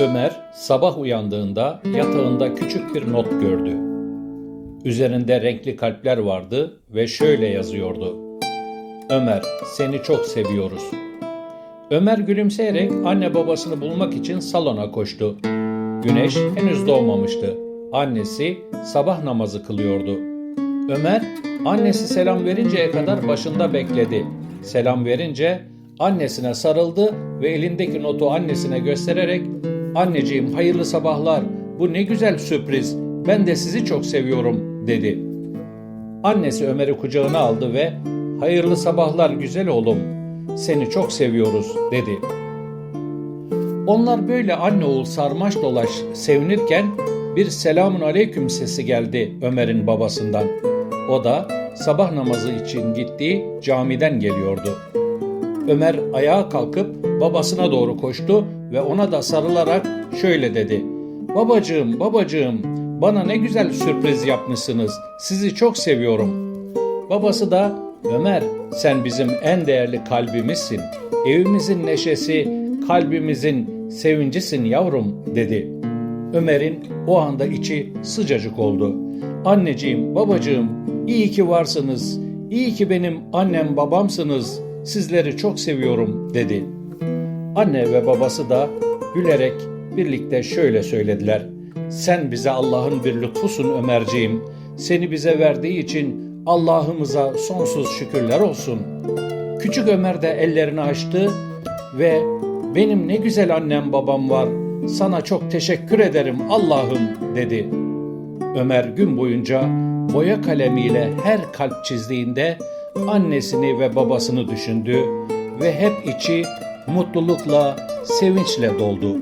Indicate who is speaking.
Speaker 1: Ömer sabah uyandığında yatağında küçük bir not gördü. Üzerinde renkli kalpler vardı ve şöyle yazıyordu. Ömer, seni çok seviyoruz. Ömer gülümseyerek anne babasını bulmak için salona koştu. Güneş henüz doğmamıştı. Annesi sabah namazı kılıyordu. Ömer annesi selam verinceye kadar başında bekledi. Selam verince annesine sarıldı ve elindeki notu annesine göstererek "Anneciğim hayırlı sabahlar. Bu ne güzel sürpriz. Ben de sizi çok seviyorum." dedi. Annesi Ömer'i kucağına aldı ve "Hayırlı sabahlar güzel oğlum. Seni çok seviyoruz." dedi. Onlar böyle anne oğul sarmaş dolaş sevinirken bir selamun aleyküm sesi geldi Ömer'in babasından. O da sabah namazı için gittiği camiden geliyordu. Ömer ayağa kalkıp babasına doğru koştu ve ona da sarılarak şöyle dedi. Babacığım, babacığım, bana ne güzel sürpriz yapmışsınız. Sizi çok seviyorum. Babası da Ömer sen bizim en değerli kalbimizsin. Evimizin neşesi, kalbimizin sevincisin yavrum dedi. Ömer'in o anda içi sıcacık oldu. Anneciğim, babacığım, iyi ki varsınız. İyi ki benim annem babamsınız. Sizleri çok seviyorum dedi. Anne ve babası da gülerek birlikte şöyle söylediler. Sen bize Allah'ın bir lütfusun Ömerciğim. Seni bize verdiği için Allah'ımıza sonsuz şükürler olsun. Küçük Ömer de ellerini açtı ve benim ne güzel annem babam var. Sana çok teşekkür ederim Allah'ım dedi. Ömer gün boyunca boya kalemiyle her kalp çizdiğinde annesini ve babasını düşündü ve hep içi mutlulukla, sevinçle doldu.